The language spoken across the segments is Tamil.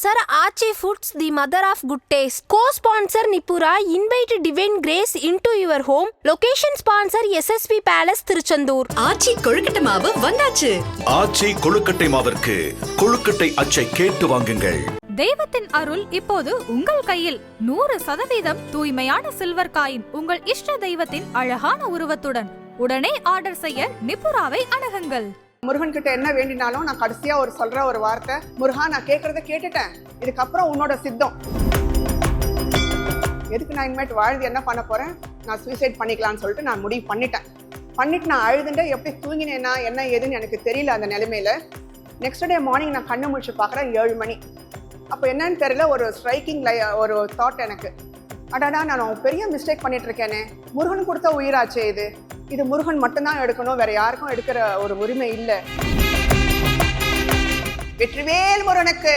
Co-sponsor Archie Foods, the mother of good taste. Co-sponsor Nipura, invite divine grace into your home. Location sponsor SSP Palace, Tiruchandur. ஆச்சி கொழுக்கட்டை மாவு வந்தாச்சு ஆச்சி கொழுக்கட்டை மாவிற்கு கொழுக்கட்டை அச்சை கேட்டு வாங்குங்கள் தெய்வத்தின் அருள் இப்போது உங்கள் கையில் நூறு சதவீதம் தூய்மையான சில்வர் காயின் உங்கள் இஷ்ட தெய்வத்தின் அழகான உருவத்துடன் உடனே ஆர்டர் செய்ய நிப்புராவை அணுகுங்கள் முருகன் கிட்ட என்ன வேண்டினாலும் நான் கடைசியா ஒரு சொல்ற ஒரு வார்த்தை. முருகா நான் கேட்கறத கேட்டுட்டேன். இதுக்கப்புறம் உன்னோட சித்தம். எதுக்கு நான் இனிமேட்டு வாழ்ந்து என்ன பண்ண போறேன்? நான் சூசைட் பண்ணிக்கலாம்னு சொல்லிட்டு நான் முடிவு பண்ணிட்டேன். பண்ணிட்டு நான் அழுதுண்டு எப்படி தூங்கினேன்னா என்ன ஏதுன்னு எனக்கு தெரியல அந்த நிலைமையில. நெக்ஸ்ட் டே மார்னிங் நான் கண்ணு முடிச்சு பார்க்குறேன் ஏழு மணி. அப்போ என்னன்னு தெரியல ஒரு ஸ்ட்ரைக்கிங் லை ஒரு தாட் எனக்கு. அடடா நான் பெரிய மிஸ்டேக் பண்ணிட்டு இருக்கேனே. முருகன் கொடுத்த உயிராச்சே இது. இது முருகன் மட்டும்தான் எடுக்கணும் வேற யாருக்கும் எடுக்கிற ஒரு உரிமை இல்லை. வெற்றிவேல் முருகனுக்கு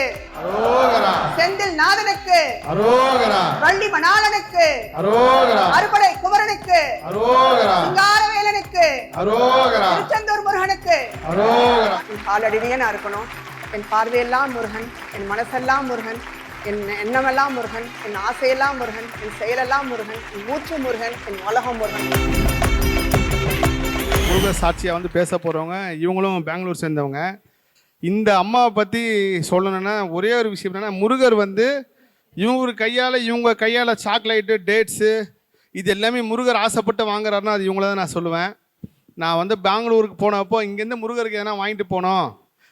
செந்தில் நாதனுக்கு வள்ளி மணாளனுக்கு அரோகரா. அறுபடை குமரனுக்கு சிங்காரவேலனுக்கு திருச்செந்தூர் முருகனுக்கு. காலடியிலேயே நான் இருக்கணும். என் பார்வையெல்லாம் முருகன் என் மனசெல்லாம் முருகன் என் எண்ணமெல்லாம் முருகன் என் ஆசையெல்லாம் முருகன் என் செயலெல்லாம் முருகன் என் மூச்சு முருகன் என் உலகம் முருகன். முருகர் சாட்சியாக வந்து பேச போகிறவங்க இவங்களும் பெங்களூர் சேர்ந்தவங்க. இந்த அம்மாவை பற்றி சொல்லணும்னா ஒரே ஒரு விஷயம் என்னென்னா முருகர் வந்து இவங்க கையால் இவங்க கையால் சாக்லேட்டு டேட்ஸு இது எல்லாமே முருகர் ஆசைப்பட்டு வாங்குறாருன்னா அது இவங்கள தான் நான் சொல்லுவேன். நான் வந்து பெங்களூருக்கு போனப்போ இங்கேருந்து முருகருக்கு எதனா வாங்கிட்டு போனோம்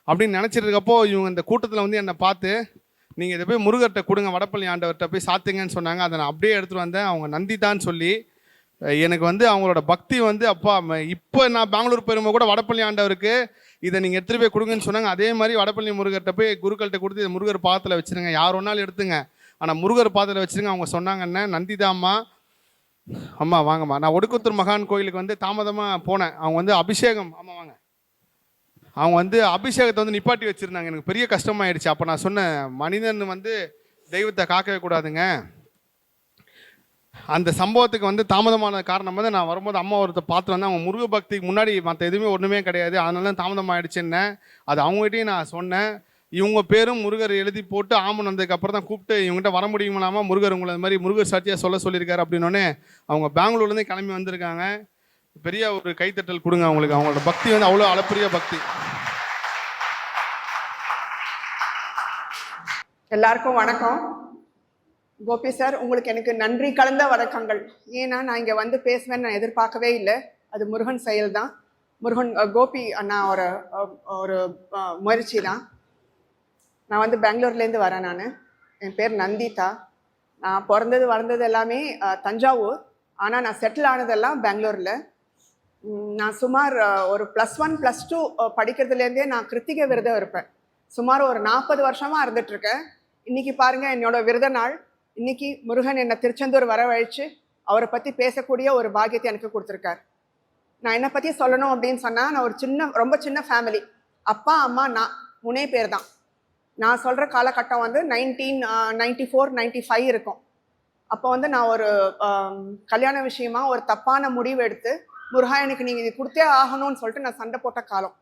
அப்படின்னு நினச்சிட்டு இருக்கப்போ இவங்க இந்த கூட்டத்தில் வந்து என்னை பார்த்து நீங்கள் இதை போய் முருகர்கிட்ட கொடுங்க வடப்பள்ளி ஆண்டவர்கிட்ட போய் சாத்துங்கன்னு சொன்னாங்க. அதை நான் அப்படியே எடுத்துகிட்டு வந்தேன். அவங்க நந்திதான்னு சொல்லி எனக்கு வந்து அவங்களோட பக்தி வந்து அப்பா இப்போ நான் பெங்களூர் போயிரும்போது கூட வடப்பள்ளி ஆண்டவருக்கு இதை நீங்கள் எடுத்துகிட்டு போய் கொடுங்கன்னு சொன்னாங்க. அதே மாதிரி வடப்பள்ளி முருகர்கிட்ட போய் குருக்கள்கிட்ட கொடுத்து இதை முருகர் பாத்தில் வச்சிருங்க. யார் வேணாலும் எடுத்துங்க. ஆனால் முருகர் பாத்தில் வச்சிருங்க. அவங்க சொன்னாங்கன்னா நந்திதாம்மா அம்மா. வாங்கம்மா. நான் ஒடுக்குத்தூர் மகான் கோயிலுக்கு வந்து தாமதமாக போனேன். அவங்க வந்து அபிஷேகம் ஆமாம் வாங்க. அவங்க வந்து அபிஷேகத்தை வந்து நிப்பாட்டி வச்சுருந்தாங்க. எனக்கு பெரிய கஷ்டமாயிடுச்சு. அப்போ நான் சொன்னேன் மனிதன் வந்து தெய்வத்தை காக்கவே கூடாதுங்க. அந்த சம்பவத்துக்கு வந்து தாமதமான காரணம் வந்து நான் வரும்போது அம்மா ஒருத்தர் பார்த்து வந்தேன் அவங்க முருக பக்திக்கு முன்னாடி மற்ற எதுவுமே ஒன்றுமே கிடையாது. அதனால தான் தாமதம் ஆயிடுச்சுன்னேன் அது அவங்ககிட்டயும் நான் சொன்னேன். இவங்க பேரும் முருகர் எழுதி போட்டு ஆமன் வந்ததுக்கப்புறம் தான் கூப்பிட்டு இவங்ககிட்ட வர முடியுமாலாமா முருகர் உங்களை இந்த மாதிரி முருகர் சாட்சியாக சொல்ல சொல்லியிருக்காரு அப்படின்னோடனே அவங்க பெங்களூர்லேருந்து கிளம்பி வந்திருக்காங்க. பெரிய ஒரு கைத்தட்டல் கொடுங்க அவங்களுக்கு. அவங்களோட பக்தி வந்து அவ்வளோ அளப்பரிய பக்தி. எல்லாருக்கும் வணக்கம். கோபி சார் உங்களுக்கு எனக்கு நன்றி கலந்த வணக்கங்கள். ஏன்னா நான் இங்கே வந்து பேசுவேன்னு நான் எதிர்பார்க்கவே இல்லை. அது முருகன் செயல் தான் முருகன் கோபி அண்ணா ஒரு ஒரு முயற்சி தான் நான் வந்து பெங்களூர்லேருந்து வரேன் நான். என் பேர் நந்திதா. நான் பிறந்தது வளர்ந்தது எல்லாமே தஞ்சாவூர். ஆனால் நான் செட்டில் ஆனதெல்லாம் பெங்களூரில். நான் சுமார் ஒரு ப்ளஸ் ஒன் ப்ளஸ் டூ படிக்கிறதுலேருந்தே நான் கிருத்திகை விரதம் இருப்பேன். சுமார் ஒரு நாற்பது வருஷமாக இருந்துகிட்ருக்கேன் இன்றைக்கி பாருங்கள் என்னோடய விரத நாள். இன்னைக்கு முருகன் என்னை திருச்செந்தூர் வரவழைச்சு அவரை பற்றி பேசக்கூடிய ஒரு பாக்கியத்தை எனக்கு கொடுத்துருக்கார். நான் என்னை பற்றி சொல்லணும் அப்படின்னு சொன்னால் நான் ஒரு சின்ன ரொம்ப சின்ன ஃபேமிலி அப்பா அம்மா நான் மூணே பேர் தான் நான் சொல்கிற காலகட்டம் வந்து nineteen ninety four ninety five இருக்கும். அப்போ வந்து நான் ஒரு கல்யாண விஷயமா ஒரு தப்பான முடிவு எடுத்து முருகா எனக்கு நீங்கள் இது கொடுத்தே ஆகணும்னு சொல்லிட்டு நான் சண்டை போட்ட காலம்.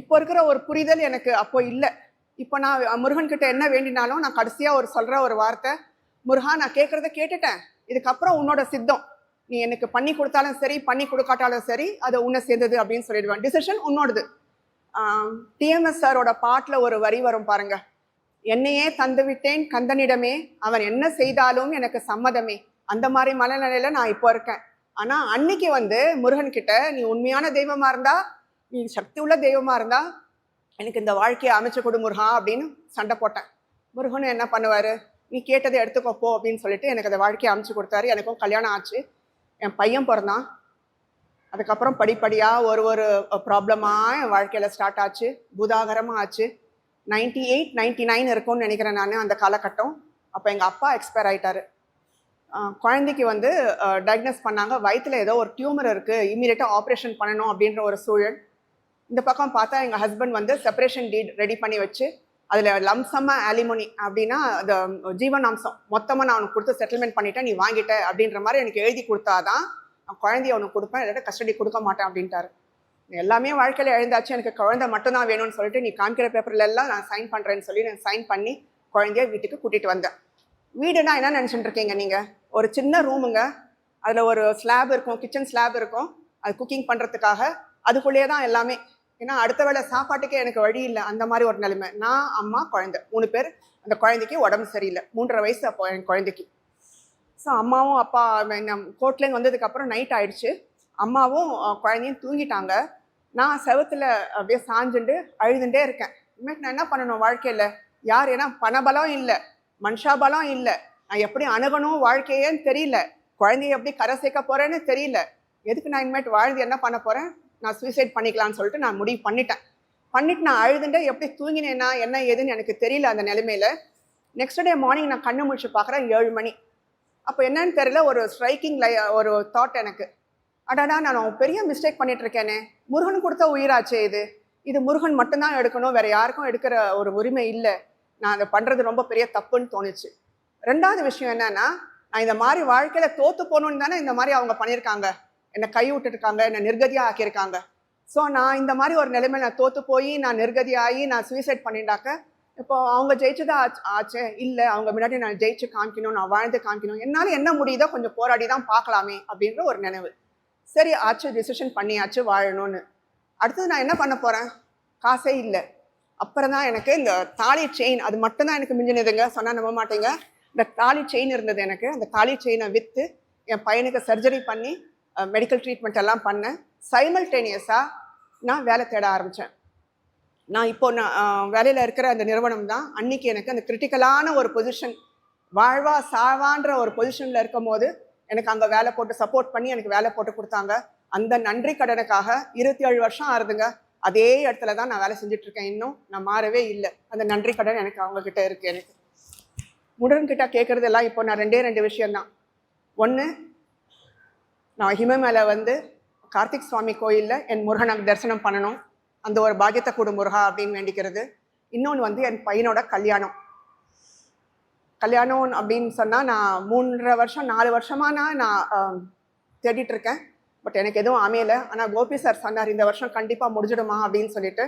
இப்போ இருக்கிற ஒரு புரிதல் எனக்கு அப்போ இல்லை. இப்போ நான் முருகன்கிட்ட என்ன வேண்டினாலும் நான் கடைசியாக ஒரு சொல்கிற ஒரு வார்த்தை முருகா நான் கேட்குறத கேட்டுட்டேன். இதுக்கப்புறம் உன்னோட சித்தம். நீ எனக்கு பண்ணி கொடுத்தாலும் சரி பண்ணி கொடுக்காட்டாலும் சரி அது உன்னை சேர்ந்தது அப்படின்னு சொல்லிடுவேன். டிசிஷன் உன்னோடது. டிஎம்எஸ் சாரோட பாட்டில் ஒரு வரி வரும் பாருங்க. என்னையே தந்து விட்டேன் கந்தனிடமே அவன் என்ன செய்தாலும் எனக்கு சம்மதமே. அந்த மாதிரி மனநிலையில நான் இப்போ இருக்கேன். ஆனால் அன்னைக்கு வந்து முருகன் கிட்ட நீ உண்மையான தெய்வமாக இருந்தா நீ சக்தி உள்ள தெய்வமாக இருந்தா எனக்கு இந்த வாழ்க்கையை அமைச்சு கொடு முருகா அப்படின்னு சண்டை போட்டேன். முருகன் என்ன பண்ணுவார்? நீ கேட்டதை எடுத்துக்கோ போ அப்படின்னு சொல்லிட்டு எனக்கு அந்த வாழ்க்கையை அமைச்சு கொடுத்தாரு. எனக்கும் கல்யாணம் ஆச்சு. என் பையன் பிறந்தான். அதுக்கப்புறம் படிப்படியாக ஒரு ஒரு ப்ராப்ளமாக என் வாழ்க்கையில் ஸ்டார்ட் ஆச்சு. பூதாகரமாக ஆச்சு. நைன்டி எயிட் நைன்டி நைன் இருக்கும்னு நினைக்கிறேன் நான் அந்த காலகட்டம். அப்போ எங்கள் அப்பா எக்ஸ்பயர் ஆகிட்டாரு குழந்தைக்கு வந்து டயக்னோஸ் பண்ணாங்க. வயிற்றில் ஏதோ ஒரு டியூமர் இருக்குது இமீடியட்டாக ஆப்ரேஷன் பண்ணணும் அப்படின்ற ஒரு சூழல். இந்த பக்கம் பார்த்தா எங்கள் ஹஸ்பண்ட் வந்து செப்பரேஷன் டீட் ரெடி பண்ணி வச்சு அதில் லம்சமாக அலிமோனி அப்படின்னா அந்த ஜீவனாம்சம். மொத்தமாக நான் அவனுக்கு கொடுத்து செட்டில்மெண்ட் பண்ணிட்டேன் நீ வாங்கிட்ட அப்படின்ற மாதிரி எனக்கு எழுதி கொடுத்தாதான் நான் குழந்தைய அவனுக்கு கொடுப்பேன் இல்லாட்ட கஸ்டடி கொடுக்க மாட்டேன் அப்படின்ட்டாரு. எல்லாமே வாழ்க்கையில் எழுந்தாச்சு. எனக்கு குழந்தை மட்டும்தான் வேணும்னு சொல்லிட்டு நீ காமிக்கிற பேப்பர்ல எல்லாம் நான் சைன் பண்ணுறேன்னு சொல்லி நான் சைன் பண்ணி குழந்தைய வீட்டுக்கு கூட்டிகிட்டு வந்தேன். வீடுனா என்ன நினச்சிட்டு இருக்கீங்க நீங்கள் ஒரு சின்ன ரூமுங்க அதில் ஒரு ஸ்லாப் இருக்கும் கிச்சன் ஸ்லாப் இருக்கும். அது குக்கிங் பண்ணுறதுக்காக அதுக்குள்ளேயே தான் எல்லாமே ஏன்னா அடுத்த வேளை சாப்பாட்டுக்கே எனக்கு வழி இல்லை. அந்த மாதிரி ஒரு நிலைமை. நான் அம்மா குழந்தை. மூணு பேர். அந்த குழந்தைக்கு உடம்பு சரியில்லை. மூன்றரை வயசு அப்போ என் குழந்தைக்கு. ஸோ அம்மாவும் அப்பா கோர்ட்லேருந்து வந்ததுக்கப்புறம் நைட் ஆயிடுச்சு. அம்மாவும் குழந்தையும் தூங்கிட்டாங்க. நான் செவத்தில் அப்படியே சாஞ்சுண்டு அழுதுண்டே இருக்கேன். இனிமேல் நான் என்ன பண்ணணும் வாழ்க்கையில்? யார் ஏன்னா பணபலம் இல்லை. மனுஷாபலம் இல்லை. நான் எப்படி அணுகணும் வாழ்க்கையேன்னு தெரியல. குழந்தைய எப்படி கரை சேர்க்க போகிறேன்னு தெரியல. எதுக்கு நான் இனிமேட்டு வாழ்ந்து என்ன பண்ண போகிறேன் நான் சூசைட் பண்ணிக்கலாம்னு சொல்லிட்டு நான் முடிவு பண்ணிட்டேன். பண்ணிட்டு நான் அழுதுண்டு எப்படி தூங்கினேன்னா என்ன ஏதுன்னு எனக்கு தெரியல அந்த நிலைமையில. நெக்ஸ்ட் டே மார்னிங் நான் கண்ணு முழிச்சு பார்க்குறேன் ஏழு மணி. அப்போ என்னன்னு தெரியல ஒரு ஸ்ட்ரைக்கிங் லை ஒரு தாட் எனக்கு. அடாடா நான் பெரிய மிஸ்டேக் பண்ணிட்டு இருக்கேனே முருகன் கொடுத்த உயிராச்சே இது. இது முருகன் மட்டும்தான் எடுக்கணும் வேற யாருக்கும் எடுக்கிற ஒரு உரிமை இல்லை. நான் அதை பண்ணுறது ரொம்ப பெரிய தப்புன்னு தோணுச்சு. ரெண்டாவது விஷயம் என்னன்னா நான் இந்த மாதிரி வாழ்க்கையில தோத்து போகணும்னு தானே இந்த மாதிரி அவங்க பண்ணியிருக்காங்க. என்னை கை விட்டுருக்காங்க என்னை நிர்கதியாக ஆக்கியிருக்காங்க ஸோ நான் இந்த மாதிரி ஒரு நிலைமையில நான் தோற்று போய் நான் நிர்கதியாகி நான் சூசைட் பண்ணிட்டாக்க இப்போ அவங்க ஜெயிச்சதா ஆச்சு ஆச்சே. இல்லை அவங்க முன்னாடி நான் ஜெயிச்சு காமிக்கணும் நான் வாழ்ந்து காமிக்கணும். என்னால் என்ன முடியுதோ கொஞ்சம் போராடி தான் பார்க்கலாமே அப்படின்ற ஒரு நினைவு. சரி ஆச்சு டிசிஷன் பண்ணியாச்சு வாழணும்னு. அடுத்தது நான் என்ன பண்ண போகிறேன் காசே இல்லை. அப்புறம் தான் எனக்கு இந்த தாலி செயின் அது மட்டும்தான் எனக்கு மிஞ்சினதுங்க. சொன்னால் நம்ப மாட்டேங்க. இந்த தாலி செயின் இருந்தது எனக்கு. அந்த தாலி செயினை விற்று என் பையனுக்கு சர்ஜரி பண்ணி மெடிக்கல் ட்ரீட்மெண்ட் எல்லாம் பண்ணேன். சைமல்டேனியஸாக நான் வேலை தேட ஆரம்பித்தேன் நான் இப்போ நான் வேலையில் இருக்கிற அந்த நிறுவனம் தான். அன்னைக்கு எனக்கு அந்த கிரிட்டிக்கலான ஒரு பொசிஷன் வாழ்வா சாவான்ற ஒரு பொசிஷனில் இருக்கும் போது எனக்கு அங்கே வேலை போட்டு சப்போர்ட் பண்ணி எனக்கு வேலை போட்டு கொடுத்தாங்க. அந்த நன்றி கடனுக்காக இருபத்தி ஏழு வருஷம் ஆறுதுங்க. அதே இடத்துல தான் நான் வேலை செஞ்சுட்ருக்கேன். இன்னும் நான் மாறவே இல்லை. அந்த நன்றி கடன் எனக்கு அவங்கக்கிட்ட இருக்குது எனக்கு. முடன்கிட்ட கேட்குறதெல்லாம் இப்போ நான் ரெண்டே ரெண்டு விஷயம்தான். ஒன்று நான் ஹிமமேல வந்து கார்த்திக் சுவாமி கோயிலில் என் முருகனை தரிசனம் பண்ணணும். அந்த ஒரு பாக்கியத்தை கொடு முருகா அப்படின்னு வேண்டிக்கிறது. இன்னொன்று வந்து என் பையனோட கல்யாணம். கல்யாணம் அப்படின்னு சொன்னால் நான் மூன்றரை வருஷம் நாலு வருஷமா நான் நான் ஆம், தேடிட்டு இருக்கேன். பட் எனக்கு எதுவும் அமையலை. ஆனால் கோபி சார் சொன்னார் இந்த வருஷம் கண்டிப்பாக முடிஞ்சிடுமா? அப்படின்னு சொல்லிட்டு.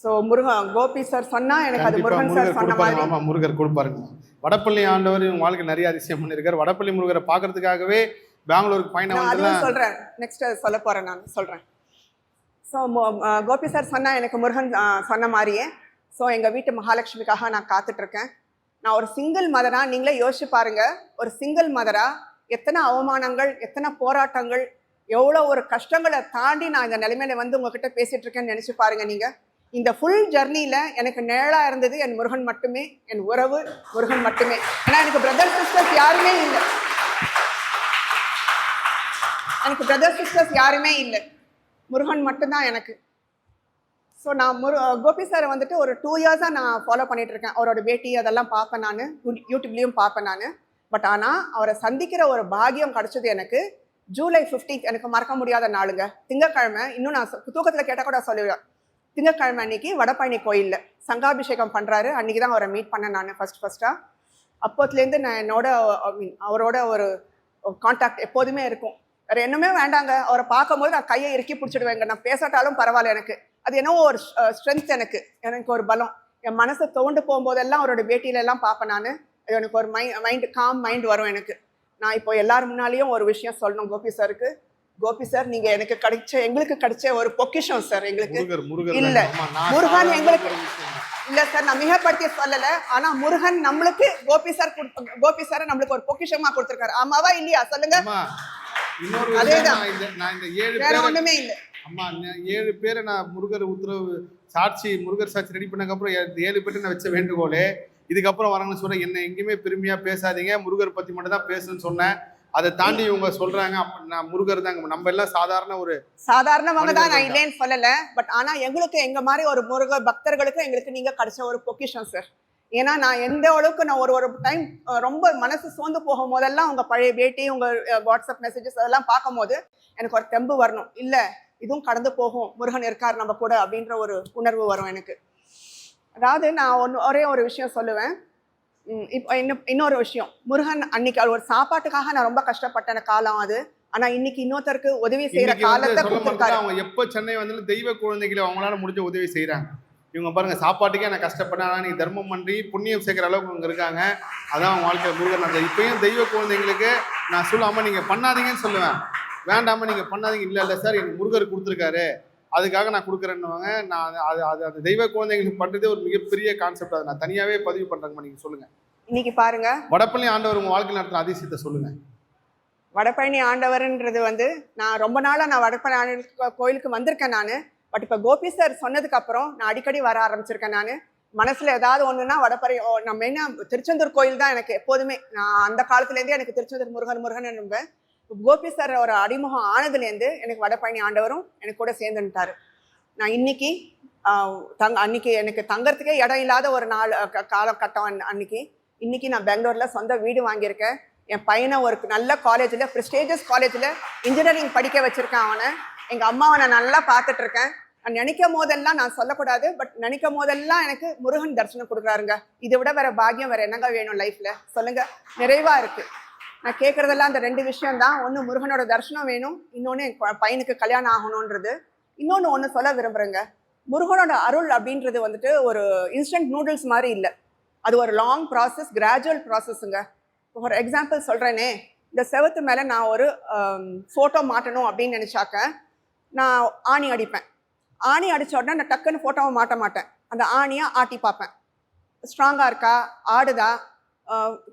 ஸோ முருகன் கோபி சார் சொன்னால் எனக்கு அது முருகன் சார் சொன்ன மாதிரி. ஆமா முருகர் கொடுப்பாருங்க வடப்பள்ளி ஆண்டவர் இவங்க வாழ்க்கை நிறைய அதிசயம் பண்ணியிருக்காரு. வடப்பள்ளி முருகரை பார்க்கறதுக்காகவே பெங்களூருக்கு அதுவும் சொல்றேன். நெக்ஸ்ட் சொல்ல போறேன் நான் சொல்றேன். ஸோ கோபி சார் சொன்னா எனக்கு முருகன் சொன்ன மாதிரியே. ஸோ எங்க வீட்டு மகாலட்சுமிக்காக நான் காத்துட்டு இருக்கேன் நான் ஒரு சிங்கிள் மதரா நீங்களே யோசிச்சு பாருங்க. ஒரு சிங்கிள் மதரா எத்தனை அவமானங்கள் எத்தனை போராட்டங்கள் எவ்வளோ ஒரு கஷ்டங்களை தாண்டி நான் இந்த நிலைமையில வந்து உங்ககிட்ட பேசிட்டு இருக்கேன்னு நினைச்சு பாருங்க நீங்க. இந்த ஃபுல் ஜர்னியில எனக்கு நிழலா இருந்தது என் முருகன் மட்டுமே என் உறவு முருகன் மட்டுமே. ஏன்னா எனக்கு பிரதர் சிஸ்டர்ஸ் யாருமே இல்லை. எனக்கு பிரதர்ஸ் சிஸ்டர்ஸ் யாருமே இல்லை. முருகன் மட்டும்தான் எனக்கு. ஸோ நான் முரு கோபி சாரை வந்துட்டு ஒரு டூ இயர்ஸாக நான் ஃபாலோ பண்ணிகிட்டு இருக்கேன். அவரோட பேட்டி அதெல்லாம் பார்ப்பேன் நான். யூடியூப்லேயும் பார்ப்பேன் நான். பட் ஆனால் அவரை சந்திக்கிற ஒரு பாக்கியம் கிடச்சது எனக்கு ஜூலை 15th எனக்கு மறக்க முடியாத நாளுங்க. திங்கக்கிழமை இன்னும் நான் தூக்கத்தில் கேட்டால் கூட சொல்லிடுவேன் திங்கக்கிழமை அன்னைக்கு வடபழனி கோயிலில் சங்காபிஷேகம் பண்ணுறாரு அன்றைக்கி தான் அவரை மீட் பண்ணேன் நான் ஃபர்ஸ்ட் ஃபர்ஸ்ட்டாக அப்போத்துலேருந்து நான் என்னோட ஐ மீன் அவரோட ஒரு காண்டாக்ட் எப்போதுமே இருக்கும். வேற என்னமே வேண்டாங்க. அவரை பார்க்கும்போது நான் கையை இறுக்கி பிடிச்சிடுவேங்க. நான் பேசாட்டாலும் பரவாயில்ல எனக்கு. அது என்னவோ ஒரு ஸ்ட்ரென்த் எனக்கு. எனக்கு ஒரு பலம். என் மனசை தோண்டு போகும்போதெல்லாம் அவரோட பேட்டியில எல்லாம் பார்ப்பேன் நான். எனக்கு ஒரு மைண்ட் மைண்ட் காம் மைண்ட் வரும் எனக்கு. நான் இப்போ எல்லார் முன்னாலேயும் ஒரு விஷயம் சொல்லணும் கோபி சாருக்கு கோபி சார் நீங்க எனக்கு கிடைச்ச எங்களுக்கு கிடைச்ச ஒரு பொக்கிஷம் சார் எங்களுக்கு. இல்ல. முருகன் எங்களுக்கு-. இல்ல சார் நான் மிகப்படுத்தி சொல்லல. ஆனா முருகன் நம்மளுக்கு கோபி சார் கோபி சார் நம்மளுக்கு ஒரு பொக்கிஷமா கொடுத்திருக்காரு. ஆமாவா? இல்லையா? சொல்லுங்க. இன்னொரு அதேதான். நான் இந்த- ஏழு வேற பேரை ஒண்ணுமே இல்ல. அம்மா ஏழு பேரை நான் முருகர் உத்தரவு சாட்சி முருகர் சாட்சி ரெடி பண்ணக்கப்புறம் ஏழு பேர்ட்ட நான் வச்ச வேண்டுகோளே. இதுக்கப்புறம் வரங்கன்னு சொல்றேன் என்ன எங்கேயுமே பெருமையா பேசாதீங்க. முருகர் பத்தி மட்டும் தான் பேசுன்னு சொன்னேன். அதை தாண்டி இவங்க சொல்றாங்க நான் முருகர் தாங்க. நம்ம எல்லாம் சாதாரண ஒரு சாதாரணவங்க தான் நான் இல்லைன்னு சொல்லல. பட் ஆனா எங்களுக்கு எங்க மாதிரி ஒரு முருக பக்தர்களுக்கு எங்களுக்கு நீங்க கிடைச்ச ஒரு பொக்கிஷம் சார் ஏன்னா நான் எந்த அளவுக்கு நான் ஒரு ஒரு டைம் ரொம்ப மனசு சோர்ந்து போகும் போதெல்லாம் உங்க பழைய பேட்டி உங்க அஹ், வாட்ஸ்அப் மெசேஜஸ் அதெல்லாம் பார்க்கும்போது எனக்கு ஒரு தெம்பு வரணும். இல்ல இதுவும் கடந்து போகும். முருகன் இருக்கார் நம்ம கூட அப்படின்ற ஒரு உணர்வு வரும் எனக்கு. அதாவது நான் ஒன்று ஒரே ஒரு விஷயம் சொல்லுவேன். இப்போ இன்னும் இன்னொரு விஷயம். முருகன் அன்னைக்கு ஒரு சாப்பாட்டுக்காக நான் ரொம்ப கஷ்டப்பட்ட காலம் அது. ஆனா இன்னைக்கு இன்னொருத்தருக்கு உதவி செய்யற வந்து காலத்தை அவங்க எப்ப சென்னை வந்தாலும் தெய்வ குழந்தைகளை அவங்களால முடிஞ்ச உதவி செய்றாங்க. இவங்க பாருங்க சாப்பாட்டுக்கே நான் கஷ்டப்பட்டேன். ஆனால் நீ தர்மம் பண்ணி புண்ணியம் சேர்க்குற அளவுக்கு இவங்க இருக்காங்க. அதான் அவங்க வாழ்க்கையில் முருகன் நடந்தது. இப்பயும் தெய்வ குழந்தைங்களுக்கு நான் சொல்லாமல் நீங்கள் பண்ணாதீங்கன்னு சொல்லுவேன். வேண்டாம நீங்கள் பண்ணாதீங்க. இல்லை இல்லை சார் எனக்கு முருகர் கொடுத்துருக்காரு. அதுக்காக நான் கொடுக்குறேன்னுவாங்க. நான் அது- அது அது அந்த தெய்வ குழந்தைங்களுக்கு பண்ணுறதே ஒரு மிகப்பெரிய கான்செப்ட் அதை. நான் தனியாகவே பதிவு பண்ணுறேங்கம்மா நீங்கள் சொல்லுங்கள் இன்னைக்கு பாருங்க. வடப்பள்ளி ஆண்டவர் உங்கள் வாழ்க்கையில் நடத்துகிற அதிசயத்தை சொல்லுங்கள் வடபழனி ஆண்டவர்ன்றது வந்து நான் ரொம்ப நாளாக நான் வடபழனி ஆண்டவர் கோயிலுக்கு வந்திருக்கேன் நான். பட் இப்போ கோபி சார் சொன்னதுக்கு அப்புறம் நான் அடிக்கடி வர ஆரம்பிச்சிருக்கேன் நான். மனசுல ஏதாவது ஒண்ணுன்னா வடப்பறை ஓ, நம்ம என்ன திருச்செந்தூர் கோயில் தான் எனக்கு எப்போதுமே. நான் அந்த காலத்துலேருந்தே எனக்கு திருச்செந்தூர் முருகன் முருகன் என்பேன் கோபி சார் ஒரு அறிமுகம் ஆனதுலேருந்து எனக்கு வடப்பழனி ஆண்டவரும் எனக்கு கூட சேர்ந்துட்டாரு நான் இன்னைக்கு தங் அன்னைக்கு எனக்கு தங்கறதுக்கே இடம் இல்லாத ஒரு நாள் காலகட்டம் அன்னைக்கு. இன்னைக்கு நான் பெங்களூர்ல சொந்த வீடு வாங்கியிருக்கேன். என் பையனை ஒரு நல்ல காலேஜில் ப்ரெஸ்டேஜஸ் காலேஜில் இன்ஜினியரிங் படிக்க வச்சுருக்கேன் அவனை. எங்கள் அம்மாவை நான் நல்லா பார்த்துட்டு இருக்கேன் நான் நினைக்கும் போதெல்லாம் நான் சொல்லக்கூடாது பட் நினைக்கும் போதெல்லாம் எனக்கு முருகன் தரிசனம் கொடுக்குறாருங்க. இதை விட வேற பாக்கியம் வேற என்னங்க வேணும் லைஃப்ல சொல்லுங்க. நிறைவா இருக்கு. நான் கேட்கறதெல்லாம் அந்த ரெண்டு விஷயம் தான் ஒன்று முருகனோட தரிசனம் வேணும் இன்னொன்று என் ப- பையனுக்கு கல்யாணம் ஆகணுன்றது. இன்னொன்று ஒன்று சொல்ல விரும்புகிறேங்க முருகனோட அருள் அப்படின்றது வந்துட்டு ஒரு இன்ஸ்டன்ட் நூடுல்ஸ் மாதிரி இல்லை. அது ஒரு லாங் ப்ராசஸ் கிராஜுவல் ப்ராசஸ்ஸுங்க ஃபார் எக்ஸாம்பிள் சொல்கிறேனே இந்த செவத்து மேலே நான் ஒரு ஃபோட்டோ மாட்டணும் அப்படின்னு நினச்சாக்க நான் ஆணி அடிப்பேன். ஆணி அடித்த உடனே நான் டக்குன்னு ஃபோட்டோவை மாட்ட மாட்டேன். அந்த ஆணியை ஆட்டி பார்ப்பேன். ஸ்ட்ராங்காக இருக்கா? ஆடுதா?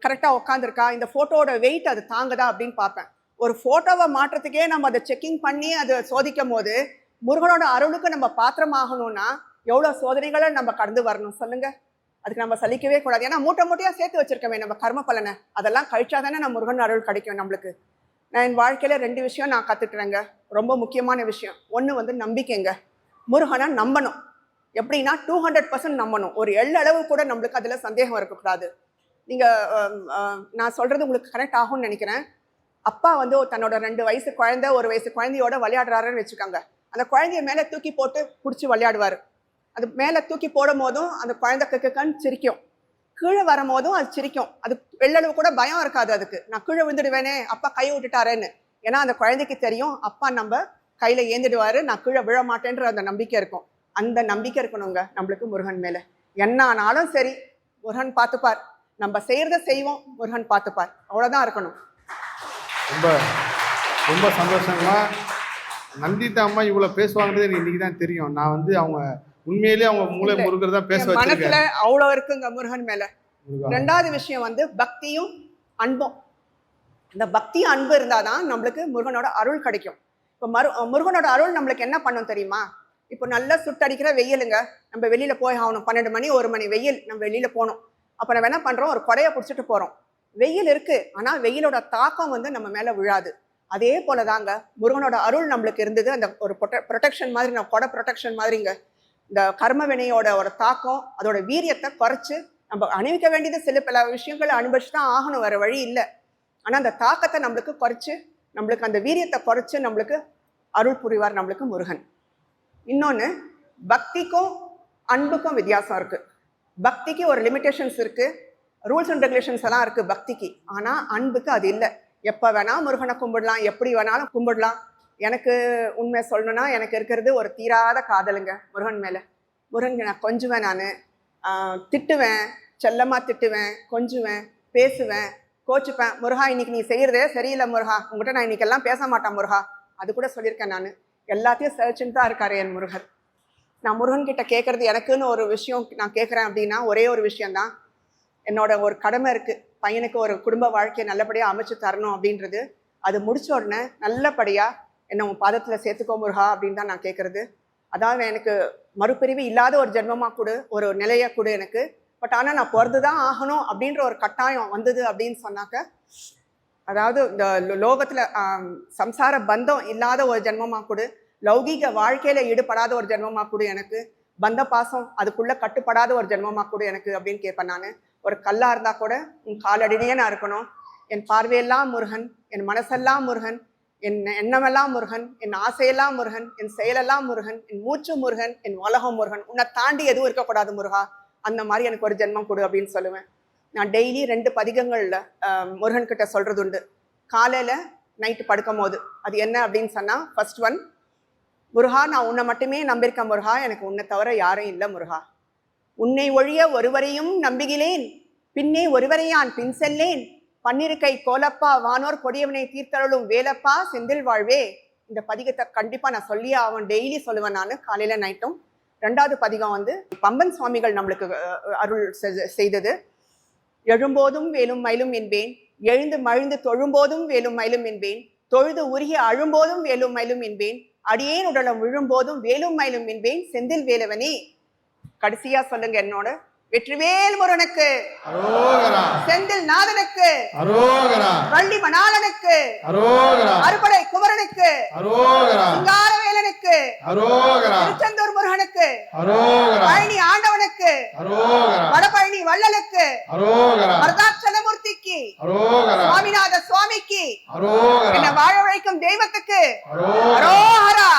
கரெக்டாக உட்காந்துருக்கா இந்த ஃபோட்டோவோட வெயிட் அது தாங்குதா அப்படின்னு பார்ப்பேன். ஒரு ஃபோட்டோவை மாற்றத்துக்கே நம்ம அதை செக்கிங் பண்ணி அதை சோதிக்கும் போது முருகனோட அருளுக்கு நம்ம பாத்திரமாகணும்னா எவ்வளோ சோதனைகளை நம்ம கடந்து வரணும் சொல்லுங்கள் அதுக்கு நம்ம சலிக்கவே கூடாது. ஏன்னா மூட்டை மூட்டையாக சேர்த்து வச்சிருக்கவே நம்ம கர்ம பலனை. அதெல்லாம் கழிச்சா தானே நம்ம முருகன் அருள் கிடைக்கும் நம்மளுக்கு. நான் என் வாழ்க்கையில் ரெண்டு விஷயம் நான் கற்றுக்குறேங்க ரொம்ப முக்கியமான விஷயம். ஒன்று வந்து நம்பிக்கைங்க. முருகனை நம்பணும். எப்படின்னா டூ ஹண்ட்ரட் பர்சன்ட் நம்பணும். ஒரு எள்ளளவு கூட நம்மளுக்கு அதில் சந்தேகம் இருக்கக்கூடாது. நீங்கள் நான் சொல்கிறது உங்களுக்கு கனெக்ட் ஆகும்னு நினைக்கிறேன். அப்பா வந்து தன்னோட ரெண்டு வயசு குழந்தை ஒரு வயசு குழந்தையோட விளையாடுறாருன்னு வச்சுக்கோங்க. அந்த குழந்தைய மேலே தூக்கி போட்டு பிடிச்சி விளையாடுவார். அது மேலே தூக்கி போடும் போதும் அந்த குழந்தை கக்குன்னு சிரிக்கும். கீழே வரும்போதும் அது சிரிக்கும். அது வெள்ளளவு கூட பயம் இருக்காது அதுக்கு. நான் கீழே விழுந்துடுவேனே அப்பா கை விட்டுட்டாரேன்னு. ஏன்னா அந்த குழந்தைக்கு தெரியும் அப்பா நம்ம கையில ஏந்திடுவாரு நான் கீழே விழ மாட்டேன்ற அந்த நம்பிக்கை இருக்கும். அந்த நம்பிக்கை இருக்கணுங்க நம்மளுக்கு முருகன் மேல. என்ன ஆனாலும் சரி முருகன் பார்த்துப்பார். நம்ம செய்யறத செய்வோம் முருகன் பார்த்துப்பார். அவ்வளோதான் இருக்கணும். ரொம்ப ரொம்ப சந்தோஷங்களா? நந்திதா அம்மா இவ்வளோ பேசுவாங்கன்றது எனக்கு இன்னைக்கு தான் தெரியும். நான் வந்து அவங்க உண்மையிலேயே அவங்க மூளை. முருகர் தான் பேச மனசுல அவ்வளவு இருக்குங்க முருகன் மேல. ரெண்டாவது விஷயம் வந்து பக்தியும் அன்பும். இந்த பக்தி அன்பு இருந்தாதான் நம்மளுக்கு முருகனோட அருள் கிடைக்கும். இப்போ மரு முருகனோட அருள் நம்மளுக்கு என்ன பண்ணும் தெரியுமா? இப்போ நல்லா சுட்டடிக்கிற வெயிலுங்க. நம்ம வெளியில போய் ஆகணும். பன்னெண்டு மணி ஒரு மணி வெயில் நம்ம வெளியில போகணும். அப்போ நம்ம என்ன பண்றோம்? ஒரு கொடையை பிடிச்சிட்டு போறோம். வெயில் இருக்கு. ஆனா வெயிலோட தாக்கம் வந்து நம்ம மேல விழாது. அதே போலதாங்க முருகனோட அருள் நம்மளுக்கு இருந்தது. அந்த ஒரு ப்ரொடெக்ஷன் மாதிரி நான் கொடை ப்ரொடெக்ஷன் மாதிரிங்க. இந்த கர்ம வினையோட ஒரு தாக்கம் அதோட வீரியத்தை குறைச்சு நம்ம அணிவிக்க வேண்டியது சில பல விஷயங்களை அனுபவிச்சு தான் ஆகணும் வேறு வழி இல்லை. ஆனால் அந்த தாக்கத்தை நம்மளுக்கு குறைச்சு நம்மளுக்கு அந்த வீரியத்தை குறைச்சு நம்மளுக்கு அருள் புரிவார் நம்மளுக்கு முருகன். இன்னொன்று பக்திக்கும் அன்புக்கும் வித்தியாசம் இருக்குது பக்திக்கு ஒரு லிமிட்டேஷன்ஸ் இருக்குது ரூல்ஸ் அண்ட் ரெகுலேஷன்ஸ் எல்லாம் இருக்குது பக்திக்கு. ஆனால் அன்புக்கு அது இல்லை. எப்போ வேணால் முருகனை கும்பிடலாம் எப்படி வேணாலும் கும்பிடலாம். எனக்கு உண்மை சொல்லணும்னா எனக்கு இருக்கிறது ஒரு தீராத காதலுங்க முருகன் மேலே. முருகன் நான் கொஞ்சுவேன் நான். திட்டுவேன் செல்லமாக திட்டுவேன் கொஞ்சுவேன் பேசுவேன் கோச்சுப்பேன். முருகா இன்னைக்கு நீ செய்கிறதே சரியில்லை முருகா. உங்கள்கிட்ட நான் இன்னைக்கெல்லாம் பேச மாட்டேன் முருகா. அது கூட சொல்லியிருக்கேன் நான். எல்லாத்தையும் சர்ச்சுன்னு தான் இருக்கார் என் முருகர். நான் முருகன் கிட்ட கேட்குறது எனக்குன்னு ஒரு விஷயம் நான் கேட்குறேன் அப்படின்னா ஒரே ஒரு விஷயந்தான் என்னோட ஒரு கடமை இருக்குது பையனுக்கு ஒரு குடும்ப வாழ்க்கையை நல்லபடியாக அமைச்சு தரணும் அப்படின்றது. அது முடிச்ச உடனே நல்லபடியாக என்னை உன் பாதத்தில் சேர்த்துக்கோ முருகா அப்படின்னு தான் நான் கேட்குறது அதாவது எனக்கு மறுபிரிவு இல்லாத ஒரு ஜென்மமாக கொடு ஒரு நிலையை கொடு எனக்கு. பட் ஆனால் நான் பிறந்து தான் ஆகணும் அப்படின்ற ஒரு கட்டாயம் வந்தது அப்படின்னு சொன்னாக்க அதாவது இந்த லோகத்தில் சம்சார பந்தம் இல்லாத ஒரு ஜென்மமாக கொடு. லௌகீக வாழ்க்கையில் ஈடுபடாத ஒரு ஜென்மமாக கொடு எனக்கு. பந்த பாசம் அதுக்குள்ளே கட்டுப்படாத ஒரு ஜென்மமாக கொடு எனக்கு அப்படின்னு கேட்பேன் நான். ஒரு கல்லா இருந்தால் கூட உன் காலடினே நான் இருக்கணும். என் பார்வையெல்லாம் முருகன் என் மனசெல்லாம் முருகன். என் எண்ணமெல்லாம் முருகன் என் ஆசையெல்லாம் முருகன் என் செயலெல்லாம் முருகன் என் மூச்சு முருகன் என் உலகம் முருகன். உன்னை தாண்டி எதுவும் இருக்கக்கூடாது முருகா. அந்த மாதிரி எனக்கு ஒரு ஜென்மம் கொடு அப்படின்னு சொல்லுவேன். நான் டெய்லி ரெண்டு பதிகங்களில் முருகன் கிட்ட சொல்கிறது உண்டு. காலையில் நைட்டு படுக்கும் போது அது என்ன அப்படின்னு சொன்னால் ஃபர்ஸ்ட் ஒன் முருகா நான் உன்னை மட்டுமே நம்பியிருக்கேன் முருகா. எனக்கு உன்னை தவிர யாரும் இல்லை முருகா. உன்னை ஒழிய ஒருவரையும் நம்புகிறேன் பின்னே ஒருவரையான் பின் செல்லேன். பன்னிருக்கை கோலப்பா வானோர் கொடியவனை தீர்த்தருளும் வேலப்பா செந்தில் வாழ்வே. இந்த பதிகத்தை கண்டிப்பாக நான் சொல்லியே அவன் டெய்லி சொல்லுவேன் நான். காலையில் நைட்டும். ரெண்டாவது பதிகம் வந்து பம்பன் சுவாமிகள் நம்மளுக்கு அருள் செய்தது. எழும்போதும் வேலும் மயிலும் என்பேன். எழுந்து மழுந்து தொழும்போதும் வேலும் மயிலும் என்பேன். தொழுது உருகி அழும்போதும் வேலும் மயிலும் என்பேன். அடியேன் உடலம் விழும்போதும் வேலும் மயிலும் என்பேன். செந்தில் வேலவனே. கடைசியாக சொல்லுங்க என்னோட. வெற்றிவேல் முருகனுக்கு. செந்தில் நாதனுக்கு. வள்ளி மணாளனுக்கு அரோகரா. அறுபடை குமரனுக்கு. சிங்காரவேலனுக்கு. திருச்செந்தூர் முருகனுக்கு. பழனி ஆண்டவனுக்கு. வடபழனி வள்ளலுக்கு. அரோகரா. சுவாமிநாத சுவாமிக்கு. என்னை வாழ வைக்கும் தெய்வத்துக்கு. அரோஹரா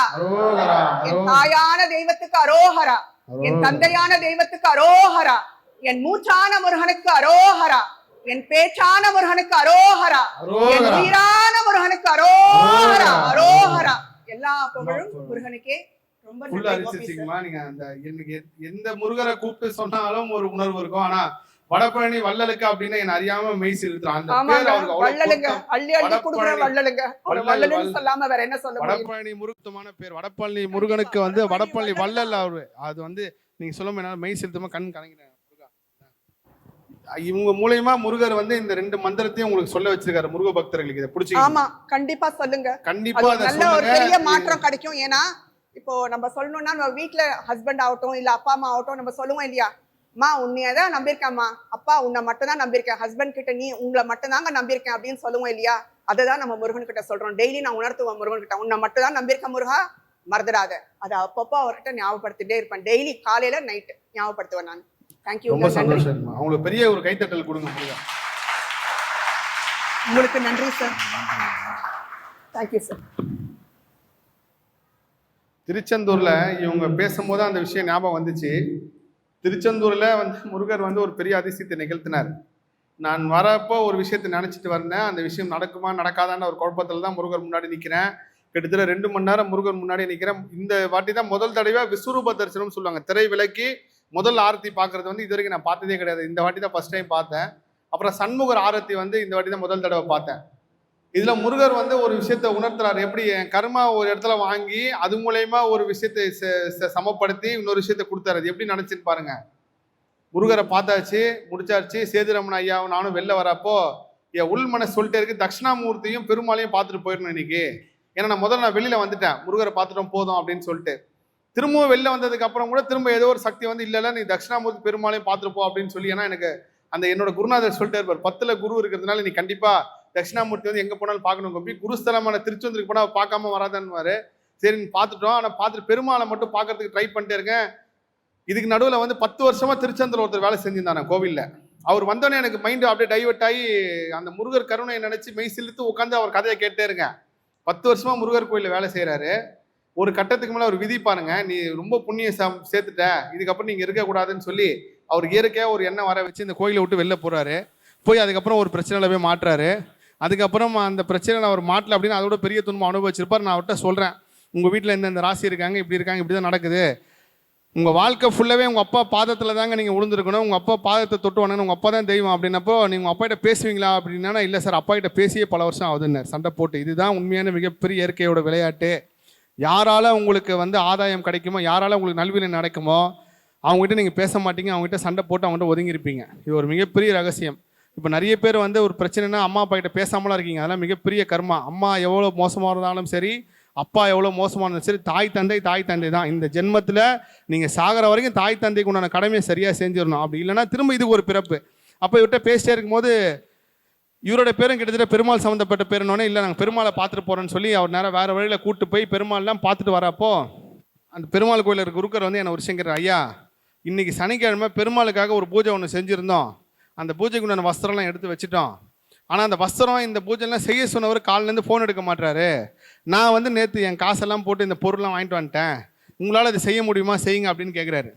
என் தாயான தெய்வத்துக்கு அரோஹரா என் தந்தையான தெய்வத்துக்கு அரோஹரா என் மூச்சான முருகனுக்கு அரோஹரா என் பேச்சான முருகனுக்கு அரோஹரா என். உயிரான முருகனுக்கு அரோஹரா. அரோஹரா எல்லா புகழும் முருகனுக்கே. ரொம்ப நீங்க அந்த எந்த முருகரை கூப்பிட்டு சொன்னாலும் ஒரு உணர்வு இருக்கும். ஆனா வடபழனி வள்ளலுக்கு அப்படின்னு என்ன அறியாம மெய் செலுத்துறான் அந்த பேர் அவருக்கு அவ்வளவு வள்ளலுங்க. பொருத்தம். அள்ளி அள்ளி கொடுக்குற வடபழனி. வள்ளலுங்க. அவர் வள்ளல், வள்ளலுன்னு வள்ளல். சொல்லாம வேற என்ன சொல்ல வடபழனி முருகத்துமான பேர். வடபழனி முருகனுக்கு வந்து வடபழனி வள்ளல். அவரு. அது வந்து நீங்க சொல்லும் என்னால மெய் செலுத்தமா கண் கலங்கினேன். இவங்க மூலியமா முருகர் வந்து இந்த ரெண்டு மந்திரத்தையும் உங்களுக்கு சொல்ல வச்சிருக்காரு முருக பக்தர்களுக்கு. இதை பிடிச்சி ஆமா. கண்டிப்பா சொல்லுங்க. கண்டிப்பா நல்ல ஒரு பெரிய மாற்றம் கிடைக்கும். ஏன்னா இப்போ நம்ம சொல்லணும்னா நம்ம வீட்ல ஹஸ்பண்ட் ஆகட்டும் இல்ல அப்பா அம்மா ஆகட்டும் நம்ம சொல்லுவோம் இல்லையா? அம்மா உன்னைய தான் நம்பியிருக்கேம்மா அப்பா உன்னை மட்டும் தான் நம்பியிருக்கேன். ஹஸ்பண்ட் கிட்ட நீ உங்களை மட்டும் தாங்க நம்பியிருக்கேன் அப்படின்னு சொல்லுவோம் இல்லையா? அதை தான் நம்ம முருகன் கிட்ட சொல்றோம். டெய்லி நான் உணர்த்துவேன் முருகன் கிட்ட உன்னை மட்டும் தான் நம்பியிருக்கேன் முருகா. மறந்துடாத. அதை அப்பப்போ அவர்கிட்ட ஞாபகப்படுத்திட்டே இருப்பேன். டெய்லி காலையில நைட்டு ஞாபகப்படுத்துவேன் நான். தேங்க்யூ ரொம்ப சந்தோஷம். அவங்களுக்கு பெரிய ஒரு கைத்தட்டல் கொடுங்க உங்களுக்கு நன்றி சார் தேங்க்யூ சார் திருச்செந்தூர்ல இவங்க பேசும்போது அந்த விஷயம் ஞாபகம் வந்துச்சு. திருச்செந்தூரில் வந்து முருகர் வந்து ஒரு பெரிய அதிசயத்தை நிகழ்த்தினார். நான் வரப்போ ஒரு விஷயத்தை நினச்சிட்டு வந்தேன். அந்த விஷயம் நடக்குமா நடக்காதான்னு ஒரு குழப்பத்தில் தான் முருகர் முன்னாடி நிற்கிறேன் கிட்டத்தட்ட ரெண்டு மணி நேரம் முருகர் முன்னாடி நிற்கிறேன் இந்த வாட்டி தான் முதல் தடவை விஸ்வரூப தரிசனம் சொல்லுவாங்க. திரை விலக்கி முதல் ஆரத்தி பார்க்கறது வந்து இது வரைக்கும் நான் பார்த்ததே கிடையாது. இந்த வாட்டி தான் ஃபர்ஸ்ட் டைம் பார்த்தேன். அப்புறம் சண்முகர் ஆரத்தி வந்து இந்த வாட்டி தான் முதல் தடவை பார்த்தேன். இதில் முருகர் வந்து ஒரு விஷயத்தை உணர்த்துறாரு. எப்படி என் கர்மா ஒரு இடத்துல வாங்கி அது மூலயமா ஒரு விஷயத்தை ச- ச- சமப்படுத்தி இன்னொரு விஷயத்தை கொடுத்தாரு. அது எப்படி நினச்சின்னு பாருங்க. முருகரை பார்த்தாச்சு முடிச்சாச்சு. சேதுரமன் ஐயாவும் நானும் வெளில வரப்போ என் உள் மனசு சொல்லிட்டே இருக்கு. தட்சிணாமூர்த்தியும் பெருமாளையும் பார்த்துட்டு போயிடணும் இன்னைக்கு. ஏன்னா நான் முதல்ல நான் வெளியில் வந்துட்டேன். முருகரை பார்த்துட்டோம் போதும் அப்படின்னு சொல்லிட்டு. திரும்பவும் வெளில வந்ததுக்கு அப்புறம் கூட திரும்ப ஏதோ ஒரு சக்தி வந்து இல்ல நீ தட்சிணாமூர்த்தி பெருமாளையும் பார்த்துட்டு போ அப்படின்னு சொல்லி ஏன்னா எனக்கு அந்த என்னோட குருநாதர் சொல்லிட்டே இருப்பார் பத்தில் குரு இருக்கிறதுனால நீ கண்டிப்பாக தட்சிணாமூர்த்தி வந்து எங்கே போனாலும் பார்க்கணும் கோபி. குருஸ்தலமான திருச்செந்தூருக்கு போனால் பார்க்காம வராதன்னு சரி பார்த்துட்டோம். ஆனால் பார்த்துட்டு பெருமாளை மட்டும் பார்க்கறதுக்கு ட்ரை பண்ணிட்டே இருக்கேன். இதுக்கு நடுவில் வந்து பத்து வருஷமாக திருச்செந்தூர் ஒருத்தர் வேலை செஞ்சிருந்தானே கோவிலில். அவர் வந்தோடனே எனக்கு மைண்டு அப்படியே டைவெர்ட் ஆகி அந்த முருகர் கருணையை நினச்சி மெய் சிலுத்து உட்காந்து அவர் கதையை கேட்டே இருக்கேன். பத்து வருஷமாக முருகர் கோயிலில் வேலை செய்கிறாரு ஒரு கட்டத்துக்கு மேலே ஒரு விதி பாருங்க. நீ ரொம்ப புண்ணியம் சம்- சேர்த்துட்ட. இதுக்கப்புறம் நீங்கள் இருக்கக்கூடாதுன்னு சொல்லி அவர் இயற்கையாக ஒரு எண்ணம் வர வச்சு இந்த கோயிலை விட்டு வெளில போகிறாரு போய் அதுக்கப்புறம் ஒரு பிரச்சனையில போய் மாட்டுறாரு. அதுக்கப்புறம் அந்த பிரச்சனையில் அவர் மாட்டல அப்படின்னு அதோட பெரிய துன்பம் அனுபவிச்சிருப்பார். நான் அவர்கிட்ட சொல்கிறேன் உங்கள் வீட்டில் இந்த ராசி இருக்காங்க இப்படி இருக்காங்க இப்படி தான் நடக்குது. உங்கள் வாழ்க்கை ஃபுல்லாகவே உங்கள் அப்பா பாதத்தில் தாங்க நீங்கள் விழுந்துருக்கணும் உங்கள் அப்பா பாதத்தை தொட்டு வணங்கணும். உங்கள் அப்பா தான் தெய்வம். அப்படின்னப்போ நீங்கள் உங்கள் அப்பாகிட்ட பேசுவீங்களா? அப்படின்னா இல்லை சார் அப்பா கிட்ட பேசியே பல வருஷம் ஆகுதுன்னு. சண்டை போட்டு இதுதான் உண்மையான மிகப்பெரிய இயற்கையோட விளையாட்டு. யாரால் உங்களுக்கு வந்து ஆதாயம் கிடைக்குமோ யாரால உங்களுக்கு நல்வினை நடக்குமோ அவங்ககிட்ட நீங்கள் பேச மாட்டீங்க. அவங்ககிட்ட சண்டை போட்டு அவங்ககிட்ட ஒதுங்கியிருப்பீங்க. இது ஒரு மிகப்பெரிய ரகசியம். இப்போ நிறைய பேர் வந்து ஒரு பிரச்சனைனா அம்மா அப்பா கிட்ட பேசாமலாம் இருக்கீங்க. அதெல்லாம் மிகப்பெரிய கர்மா. அம்மா எவ்வளோ மோசமாக இருந்தாலும் சரி அப்பா எவ்வளோ மோசமாக இருந்தாலும் சரி தாய் தந்தை தாய் தந்தை தான். இந்த ஜென்மத்தில் நீங்கள் சாகிற வரைக்கும் தாய் தந்தைக்கு உண்டான கடமையை சரியாக செஞ்சிடணும். அப்படி இல்லைனா திரும்ப இதுக்கு ஒரு பிறப்பு. அப்போ இவர்கிட்ட பேசிட்டே இருக்கும்போது இவரோட பேரும் கிட்டத்தட்ட பெருமாள் சம்மந்தப்பட்ட பேருனோடனே இல்லை நாங்கள் பெருமாளை பார்த்துட்டு போகிறோன்னு சொல்லி அவர் நேரம் வேறு வழியில் கூட்டு போய் பெருமாள்லாம் பார்த்துட்டு வரப்போ அந்த பெருமாள் கோயிலில் இருக்க குருக்கர் வந்து என்ன ஒரு விஷயம் ஐயா இன்றைக்கி சனிக்கிழமை பெருமாளுக்காக ஒரு பூஜை ஒன்று செஞ்சுருந்தோம். அந்த பூஜைக்கு உண்டான வஸ்திரம்லாம் எடுத்து வச்சுட்டோம். ஆனால் அந்த வஸ்திரம் இந்த பூஜைலாம் செய்ய சொன்னவர் காலிலேருந்து ஃபோன் எடுக்க மாட்டாரு நான் வந்து நேற்று என் காசெல்லாம் போட்டு இந்த பொருள்லாம் வாங்கிட்டு வந்துட்டேன். உங்களால் அதை செய்ய முடியுமா? செய்யுங்க அப்படின்னு கேட்குறாரு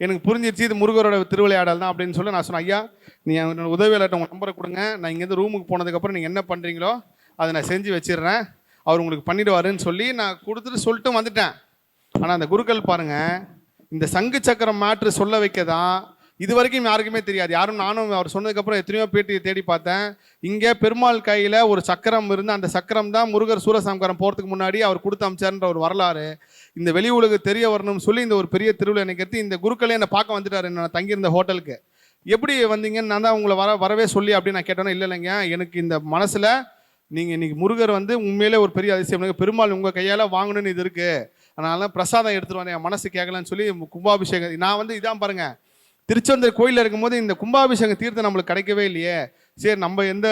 எனக்கு புரிஞ்சிருச்சு இது முருகரோட திருவிளையாடல் தான் அப்படின்னு சொல்லி நான் சொன்னேன் ஐயா நீ என்னோட உதவியாளர்கிட்ட உங்கள் நம்பரை கொடுங்க. நான் இங்கேருந்து ரூமுக்கு போனதுக்கப்புறம் நீங்கள் என்ன பண்ணுறீங்களோ அதை நான் செஞ்சு வச்சிடுறேன். அவர் உங்களுக்கு பண்ணிடுவாருன்னு சொல்லி நான் கொடுத்துட்டு சொல்லிட்டு வந்துட்டேன். ஆனால் அந்த குருக்கள் பாருங்கள் இந்த சங்கு சக்கரம் மாற்று சொல்ல வைக்க தான் இது வரைக்கும் யாருக்குமே தெரியாது. யாரும் நானும் அவர் சொன்னதுக்கப்புறம் எத்தனையோ பேட்டி தேடி பார்த்தேன். இங்கே பெருமாள் கையில் ஒரு சக்கரம் இருந்து அந்த சக்கரம் தான் முருகர் சூரசம்காரம் போகிறதுக்கு முன்னாடி அவர் கொடுத்து அமைச்சார்ன்ற ஒரு வரலாறு. இந்த வெளி உலகு தெரிய வரணும்னு சொல்லி இந்த ஒரு பெரிய திருவிழா நினைக்கிறது இந்த குருக்களே என்னை பார்க்க வந்துட்டார். நான் தங்கியிருந்த ஹோட்டலுக்கு. எப்படி வந்தீங்கன்னு நான் தான் உங்களை வர வரவே சொல்லி அப்படின்னு நான் கேட்டேன்னா இல்லை இல்லைங்க. எனக்கு இந்த மனசில் நீங்கள் இன்னைக்கு முருகர் வந்து உண்மையிலே ஒரு பெரிய அதிசயம். பெருமாள் உங்கள் கையால் வாங்கணும்னு இது இருக்குது அதனால பிரசாதம் எடுத்துட்டு என் மனசு கேட்கலன்னு சொல்லி கும்பாபிஷேகம். நான் வந்து இதான் பாருங்கள் திருச்செந்தூர் கோயிலில் இருக்கும்போது இந்த கும்பாபிஷேகம் தீர்த்தம் நம்மளுக்கு கிடைக்கவே இல்லையே. சரி நம்ம எந்த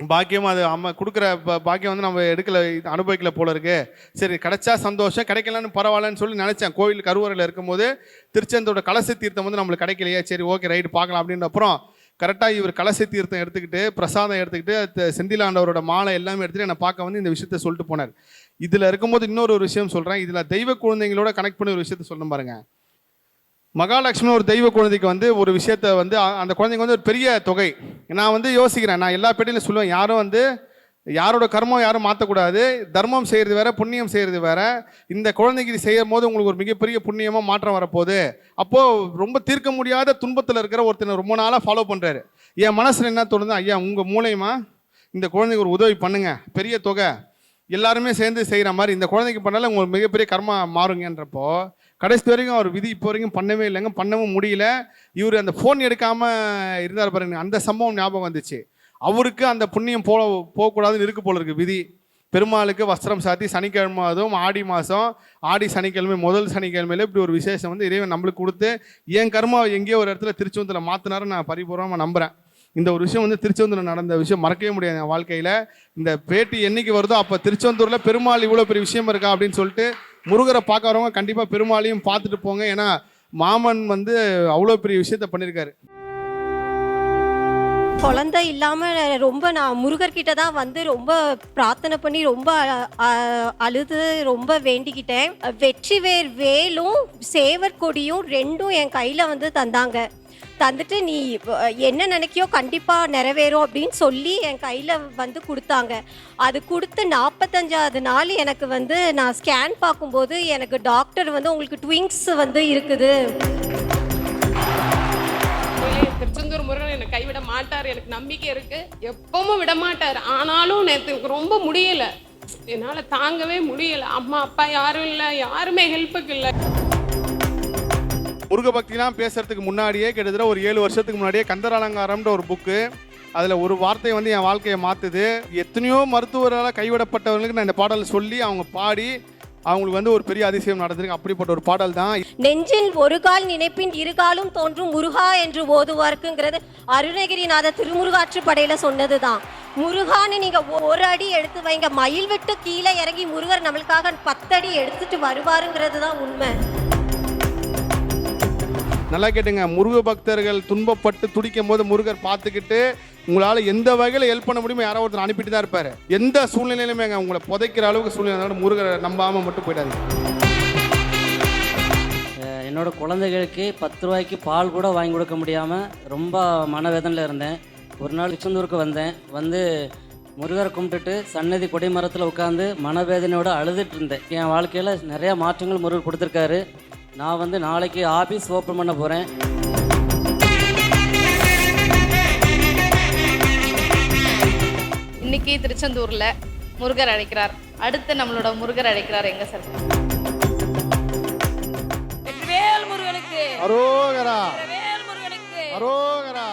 பாக்கியமும் அது அம்மா கொடுக்குற பாக்கியம் வந்து நம்ம எடுக்கல அனுபவிக்கல போல இருக்கு. சரி கிடைச்சா சந்தோஷம் கிடைக்கலன்னு பரவாயில்லன்னு சொல்லி நினச்சேன். கோயில் கருவறையில் இருக்கும்போது திருச்செந்தூரோட கலச தீர்த்தம் வந்து நம்மளுக்கு கிடைக்கலையே. சரி ஓகே ரைடு பார்க்கலாம் அப்படின்ற அப்புறம் கரெக்டாக இவர் கலச தீர்த்தம் எடுத்துக்கிட்டு பிரசாதம் எடுத்துக்கிட்டு செந்திலாண்டவரோட மாலை எல்லாமே எடுத்துகிட்டு என்னை பார்க்க வந்து இந்த விஷயத்த சொல்லிட்டு போனார். இதில் இருக்கும்போது இன்னொரு ஒரு விஷயம் சொல்கிறேன் இதில் தெய்வ குழந்தைங்களோட கனெக்ட் பண்ணி ஒரு விஷயத்த சொல்லணும் பாருங்கள் மகாலட்சுமி ஒரு தெய்வ குழந்தைக்கு வந்து ஒரு விஷயத்த வந்து அந்த குழந்தைங்க வந்து ஒரு பெரிய தொகை. நான் வந்து யோசிக்கிறேன். நான் எல்லா பேட்டிலும் சொல்லுவேன். யாரும் வந்து யாரோட கர்மம் யாரும் மாற்றக்கூடாது தர்மம் செய்கிறது வேற புண்ணியம் செய்கிறது வேற. இந்த குழந்தைக்கு இது செய்யும் போது உங்களுக்கு ஒரு மிகப்பெரிய புண்ணியமாக மாற்றம் வரப்போகுது. அப்போது ரொம்ப தீர்க்க முடியாத துன்பத்தில் இருக்கிற ஒருத்தனை ரொம்ப நாளாக ஃபாலோ பண்ணுறாரு என் மனசில் என்ன தோணுது ஐயா உங்கள் மூலயமா இந்த குழந்தைக்கு ஒரு உதவி பண்ணுங்க. பெரிய தொகை. எல்லாருமே சேர்ந்து செய்கிற மாதிரி இந்த குழந்தைக்கு பண்ணாலும் உங்களுக்கு மிகப்பெரிய கர்மா மாறுங்கன்றப்போ கடைசி வரைக்கும் அவர் விதி இப்போ வரைக்கும் பண்ணவே இல்லைங்க பண்ணவும் முடியல. இவர் அந்த ஃபோன் எடுக்காமல் இருந்தார் பாருங்க அந்த சம்பவம் ஞாபகம் வந்துச்சு. அவருக்கு அந்த புண்ணியம் போக போகக்கூடாதுன்னு இருக்கு போல இருக்கு விதி. பெருமாளுக்கு வஸ்திரம் சாத்தி சனிக்கிழமை அதுவும் ஆடி மாதம் ஆடி சனிக்கிழமை முதல் சனிக்கிழமையில இப்படி ஒரு விசேஷம் வந்து இறைவன் நம்மளுக்கு கொடுத்து என் கர்மா எங்கேயோ ஒரு இடத்துல திருச்செந்தூரில் மாற்றினாரு நான் பரிபூர்வமாக நம்புகிறேன் இந்த ஒரு விஷயம் வந்து திருச்செந்தூரில் நடந்த விஷயம் மறக்கவே முடியாது என் வாழ்க்கையில். இந்த பேட்டி என்னைக்கு வருதோ அப்போ திருச்செந்தூரில் பெருமாள் இவ்வளோ பெரிய விஷயம் இருக்கா அப்படின்னு சொல்லிட்டு முருகரை பார்க்க வரவங்க கண்டிப்பாக பெருமாளையும் பார்த்துட்டு போங்க. ஏன்னா மாமன் வந்து அவ்வளோ பெரிய விஷயத்த பண்ணியிருக்காரு குழந்தை இல்லாமல் ரொம்ப நான் முருகர்கிட்ட தான் வந்து ரொம்ப பிரார்த்தனை பண்ணி ரொம்ப அழுது ரொம்ப வேண்டிக்கிட்டேன். வெற்றி வேர் வேலும் சேவர் கொடியும் ரெண்டும் என் கையில் வந்து தந்தாங்க. தந்துட்டு நீ என்ன நினைக்கியோ கண்டிப்பா நிறைவேறும் அப்படின்னு சொல்லி என் கையில வந்து கொடுத்தாங்க. அது கொடுத்து நாற்பத்தஞ்சாவது நாள் எனக்கு வந்து நான் ஸ்கேன் பார்க்கும்போது எனக்கு டாக்டர் வந்து உங்களுக்கு ட்விங்ஸ் வந்து இருக்குது. திருச்செந்தூர் முருகன் என்னை கைவிட மாட்டார். எனக்கு நம்பிக்கை இருக்கு. எப்பவும் விட மாட்டார். ஆனாலும் நேற்று எனக்கு ரொம்ப முடியல. என்னால் தாங்கவே முடியல. அம்மா அப்பா யாரும் இல்லை. யாருமே ஹெல்ப்புக்கு இல்லை. முருக பக்திலாம் பேசுறதுக்கு முன்னாடியே கிட்டத்தட்ட ஒரு ஏழு வருஷத்துக்கு முன்னாடியே கந்தரலங்காரம்ன்ற ஒரு புக்கு அதில் ஒரு வார்த்தை வந்து என் வாழ்க்கையை மாற்றுது எத்தனையோ மருத்துவரால் கைவிடப்பட்டவர்களுக்கு நான் இந்த பாடல் சொல்லி அவங்க பாடி அவங்களுக்கு வந்து ஒரு பெரிய அதிசயம் நடந்திருக்கு. அப்படிப்பட்ட ஒரு பாடல் தான். நெஞ்சில் ஒரு கால் நினைப்பின் இருகாலும் தோன்றும் முருகா என்று ஓதுவார்க்குங்கிறது அருணகிரிநாத சொன்னது சொன்னதுதான். முருகான்னு நீங்க ஒரு அடி எடுத்து வைங்க. மயில் விட்டு கீழே இறங்கி முருகர் நம்மளுக்காக பத்தடி எடுத்துட்டு வருவாருங்கிறது தான் உண்மை. நல்லா கேட்டுங்க. முருக பக்தர்கள் துன்பப்பட்டு துடிக்கும் போது முருகர் பார்த்துக்கிட்டு உங்களால் எந்த வகையில் ஹெல்ப் பண்ண முடியுமோ யாரோ ஒருத்தர் அனுப்பிட்டு தான் இருப்பார். எந்த சூழ்நிலையிலுமே உங்களை புதைக்கிற அளவுக்கு சூழ்நிலை முருகரை நம்பாமல் மட்டும் போயிடாது என்னோடய என்னோட குழந்தைகளுக்கு பத்து ரூபாய்க்கு பால் கூட வாங்கி கொடுக்க முடியாமல் ரொம்ப மனவேதனையில் இருந்தேன். ஒரு நாள் திருச்செந்தூருக்கு வந்தேன். வந்து முருகரை கும்பிட்டுட்டு சன்னதி கொடிமரத்தில் உட்காந்து மனவேதனையோடு அழுதுட்டு இருந்தேன். என் வாழ்க்கையில் நிறையா மாற்றங்கள் முருகர் கொடுத்துருக்காரு. நான் வந்து நாளைக்கு ஆஃபீஸ் ஓப்பன் பண்ண போகிறேன் இன்னைக்கு திருச்செந்தூர்ல முருகர் அழைக்கிறார். அடுத்து நம்மளோட முருகர் அழைக்கிறார் எங்க சார்? வேல் முருகனுக்கு. அரோகரா. வேல் முருகனுக்கு. அரோகரா.